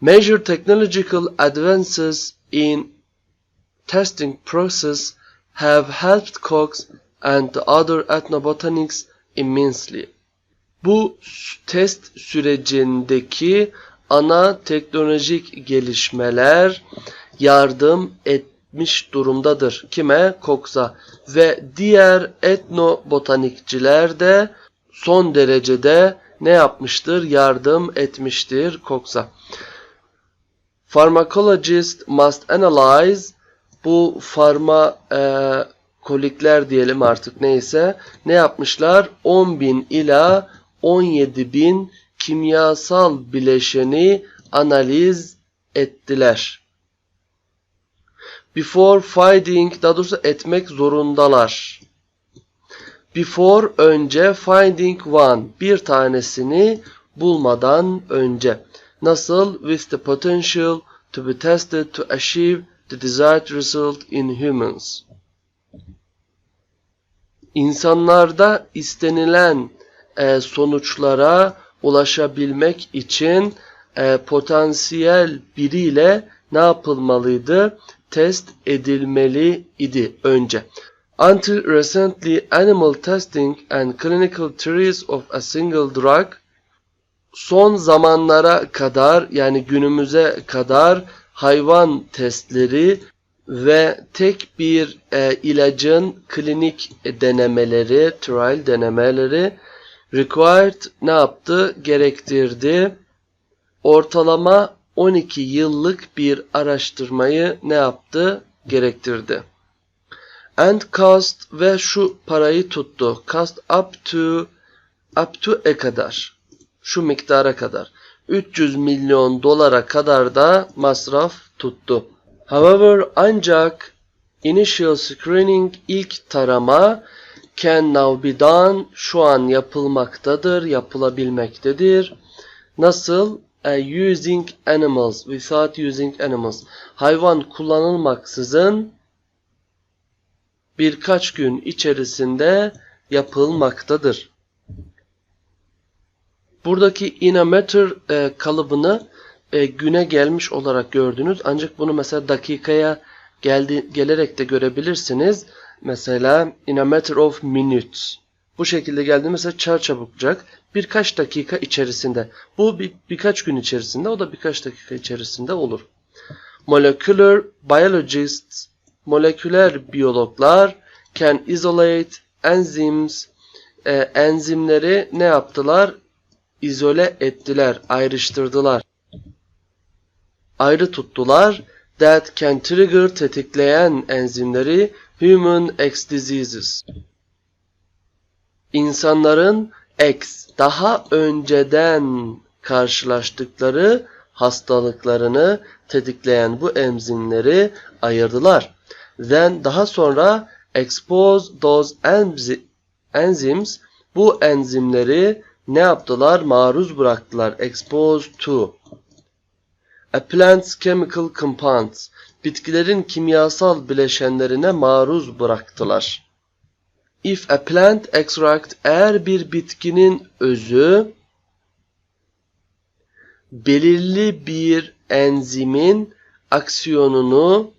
Major technological advances in testing process have helped Cox and the other ethnobotanics immensely. Bu test sürecindeki ana teknolojik gelişmeler yardım etmiş durumdadır. Kime? Cox'a ve diğer etnobotanikçiler de son derecede ne yapmıştır? Yardım etmiştir Cox'a. Pharmacologist must analyze bu farma e, kolikler diyelim artık neyse ne yapmışlar? 10.000 ila 17.000 kimyasal bileşeni analiz ettiler. Before finding daha doğrusu etmek zorundalar. Before önce finding one bir tanesini bulmadan önce. Nasıl? With the potential to be tested to achieve the desired result in humans. İnsanlarda istenilen e, sonuçlara ulaşabilmek için e, potansiyel biriyle ne yapılmalıydı? Test edilmeli idi önce. Until recently, animal testing and clinical trials of a single drug son zamanlara kadar yani günümüze kadar hayvan testleri ve tek bir e, ilacın klinik denemeleri, trial denemeleri required ne yaptı? Gerektirdi. Ortalama 12 yıllık bir araştırmayı ne yaptı? Gerektirdi. And cost ve şu parayı tuttu. Cost up to up to e kadar. Şu miktara kadar. 300 milyon dolara kadar da masraf tuttu. However ancak initial screening ilk tarama can now be done şu an yapılmaktadır, yapılabilmektedir. Nasıl? Eh, using animals, without using animals. Hayvan kullanılmaksızın birkaç gün içerisinde yapılmaktadır. Buradaki in a matter e, kalıbını e, güne gelmiş olarak gördünüz. Ancak bunu mesela dakikaya geldi, gelerek de görebilirsiniz. Mesela in a matter of minutes. Bu şekilde geldi mesela çarçabukcak birkaç dakika içerisinde. Bu bir, birkaç gün içerisinde o da birkaç dakika içerisinde olur. Molecular biologists, moleküler biyologlar can isolate enzymes, e, enzimleri ne yaptılar? İzole ettiler, ayrıştırdılar. Ayrı tuttular. That can trigger tetikleyen enzimleri human X diseases. İnsanların X daha önceden karşılaştıkları hastalıklarını tetikleyen bu enzimleri ayırdılar. Then daha sonra expose those enzymes bu enzimleri ne yaptılar? Maruz bıraktılar. Expose to. A plant's chemical compounds. Bitkilerin kimyasal bileşenlerine maruz bıraktılar. If a plant extract eğer bir bitkinin özü belirli bir enzimin aksiyonunu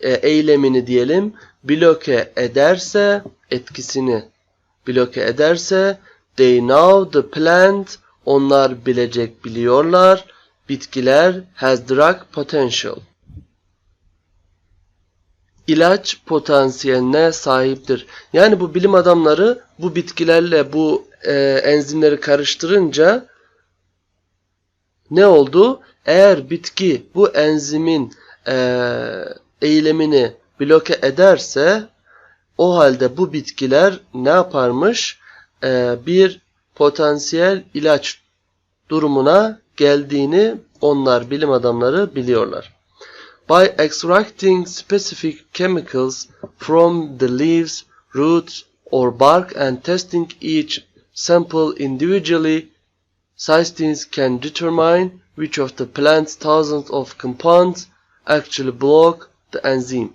e, eylemini diyelim bloke ederse etkisini bloke ederse they know the plant onlar bilecek biliyorlar bitkiler has drug potential ilaç potansiyeline sahiptir. Yani bu bilim adamları bu bitkilerle bu e, enzimleri karıştırınca ne oldu? Eğer bitki bu enzimin e, eylemini bloke ederse o halde bu bitkiler ne yaparmış? E, bir potansiyel ilaç durumuna geldiğini onlar bilim adamları biliyorlar. By extracting specific chemicals from the leaves, roots, or bark and testing each sample individually, scientists can determine which of the plant's thousands of compounds actually block the enzyme.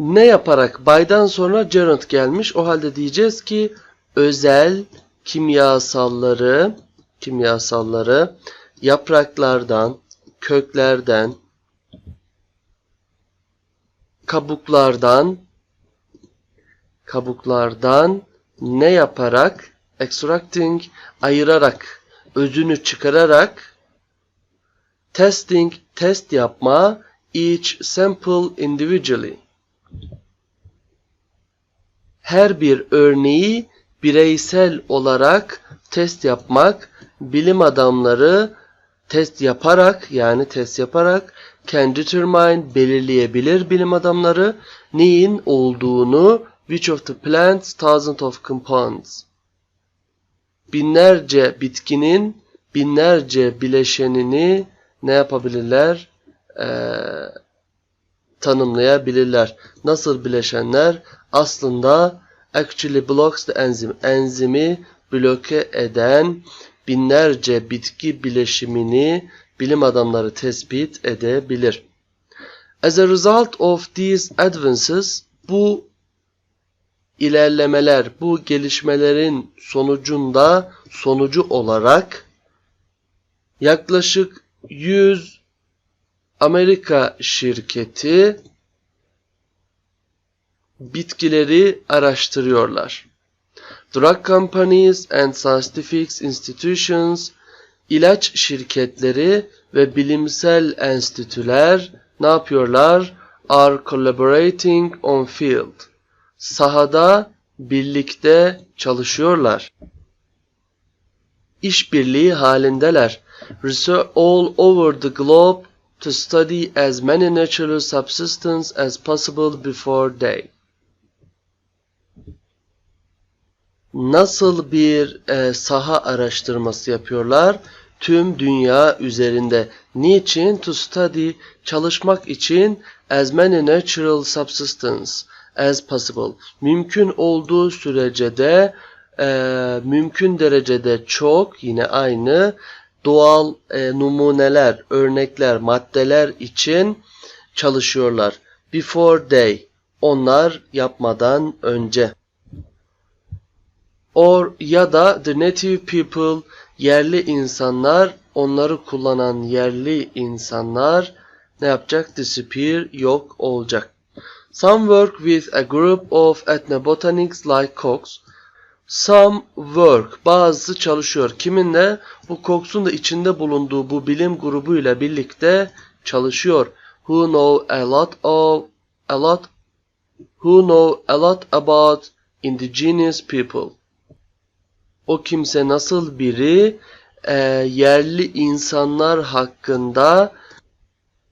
Ne yaparak? By'dan sonra gerund gelmiş. O halde diyeceğiz ki özel kimyasalları kimyasalları yapraklardan, köklerden, kabuklardan kabuklardan ne yaparak extracting ayırarak özünü çıkararak testing test yapma each sample individually her bir örneği bireysel olarak test yapmak bilim adamları test yaparak yani test yaparak can determine belirleyebilir bilim adamları neyin olduğunu which of the plants thousands of compounds binlerce bitkinin binlerce bileşenini ne yapabilirler? Ee, tanımlayabilirler. Nasıl bileşenler? Aslında actually blocks the enzyme. Enzimi bloke eden binlerce bitki bileşimini bilim adamları tespit edebilir. As a result of these advances, bu ilerlemeler, bu gelişmelerin sonucunda sonucu olarak yaklaşık 100 Amerika şirketi bitkileri araştırıyorlar. Drug companies and scientific institutions, ilaç şirketleri ve bilimsel enstitüler ne yapıyorlar? Are collaborating on field. Sahada birlikte çalışıyorlar. İşbirliği halindeler. Research all over the globe to study as many natural substances as possible before day. Nasıl bir e, saha araştırması yapıyorlar? Tüm dünya üzerinde. Niçin? To study, çalışmak için as many natural substances as possible. Mümkün olduğu sürece de e, mümkün derecede çok yine aynı doğal e, numuneler, örnekler, maddeler için çalışıyorlar. Before they, onlar yapmadan önce. Or ya da the native people, yerli insanlar, onları kullanan yerli insanlar ne yapacak? Disappear, yok olacak. Some work with a group of ethnobotanics like Cox. Some work, bazısı çalışıyor. Kiminle? Bu Cox'un da içinde bulunduğu bu bilim grubuyla birlikte çalışıyor. Who know a lot of a lot who know a lot about indigenous people. O kimse nasıl biri? E, yerli insanlar hakkında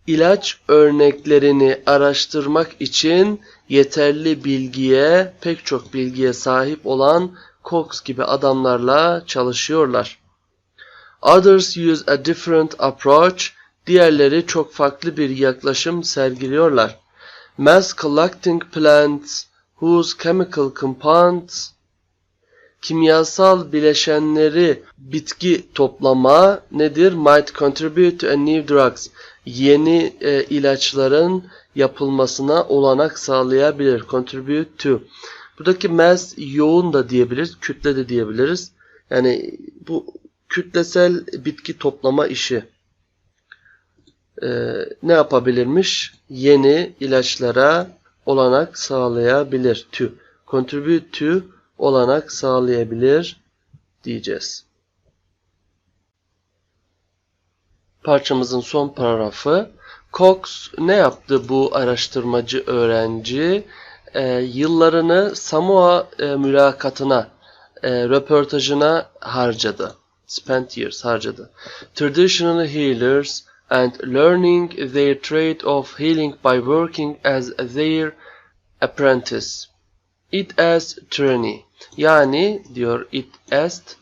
ilaç örneklerini araştırmak için yeterli bilgiye, pek çok bilgiye sahip olan Cox gibi adamlarla çalışıyorlar. Others use a different approach. Diğerleri çok farklı bir yaklaşım sergiliyorlar. Mass collecting plants whose chemical compounds kimyasal bileşenleri bitki toplama nedir? Might contribute to a new drugs. Yeni e, ilaçların yapılmasına olanak sağlayabilir. Contribute to. Buradaki mass yoğun da diyebiliriz, kütle de diyebiliriz. Yani bu kütlesel bitki toplama işi e, ne yapabilirmiş? Yeni ilaçlara olanak sağlayabilir. To. Contribute to olanak sağlayabilir diyeceğiz. Parçamızın son paragrafı. Cox ne yaptı bu araştırmacı öğrenci? E, yıllarını Samoa e, mülakatına, e, röportajına harcadı. Spent years harcadı. Traditional healers and learning their trade of healing by working as their apprentice. It as tyranny. Yani diyor it est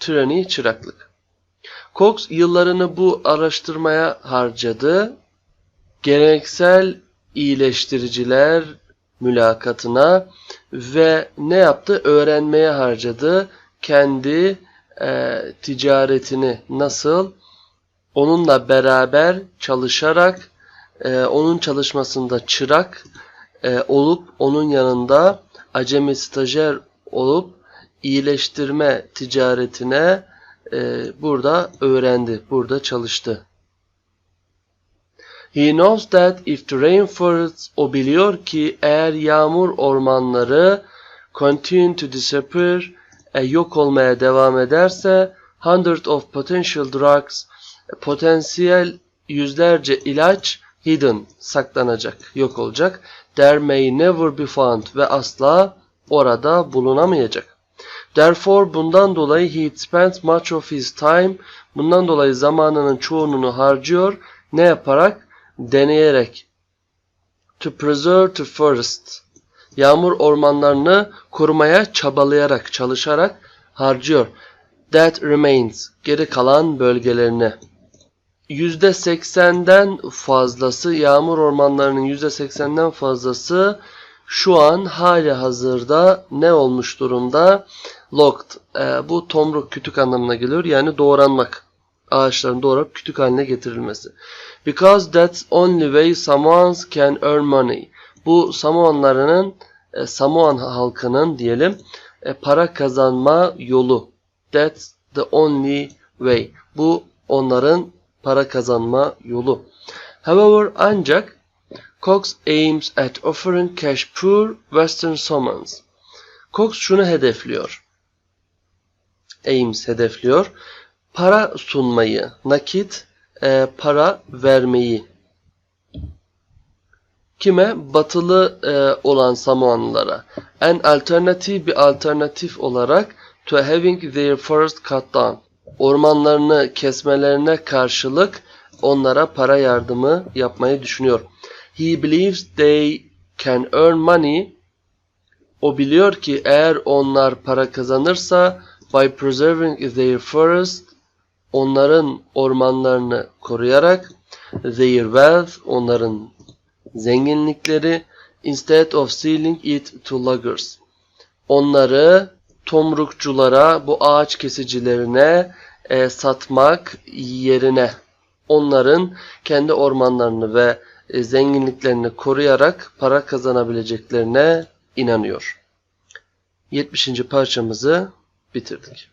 tyranny çıraklık. Cox yıllarını bu araştırmaya harcadı. Geleneksel iyileştiriciler mülakatına ve ne yaptı? Öğrenmeye harcadı. Kendi e, ticaretini nasıl onunla beraber çalışarak e, onun çalışmasında çırak e, olup onun yanında acemi stajyer olup iyileştirme ticaretine e, burada öğrendi, burada çalıştı. He knows that if the rainforests, o biliyor ki eğer yağmur ormanları continue to disappear, e, yok olmaya devam ederse, hundred of potential drugs, potansiyel yüzlerce ilaç hidden, saklanacak, yok olacak. There may never be found ve asla orada bulunamayacak. Therefore bundan dolayı he spends much of his time, bundan dolayı zamanının çoğunluğunu harcıyor. Ne yaparak? Deneyerek. To preserve the forest. Yağmur ormanlarını korumaya çabalayarak, çalışarak harcıyor. That remains. Geri kalan bölgelerine. %80'den fazlası yağmur ormanlarının %80'den fazlası şu an hali hazırda ne olmuş durumda? Locked. Ee, bu tomruk kütük anlamına geliyor. Yani doğranmak. Ağaçların doğrayıp kütük haline getirilmesi. Because that's only way Samoans can earn money. Bu Samoanlarının, e, Samoan halkının diyelim e, para kazanma yolu. That's the only way. Bu onların para kazanma yolu. However ancak Cox aims at offering cash poor Western Somans. Cox şunu hedefliyor. Aims hedefliyor. Para sunmayı, nakit e, para vermeyi. Kime? Batılı e, olan Samoanlılara. An alternative bir alternatif olarak to having their forest cut down. Ormanlarını kesmelerine karşılık onlara para yardımı yapmayı düşünüyor. He believes they can earn money. O biliyor ki eğer onlar para kazanırsa by preserving their forest onların ormanlarını koruyarak their wealth onların zenginlikleri instead of selling it to loggers onları tomrukçulara bu ağaç kesicilerine e, satmak yerine onların kendi ormanlarını ve e, zenginliklerini koruyarak para kazanabileceklerine inanıyor. 70. parçamızı bitirdik.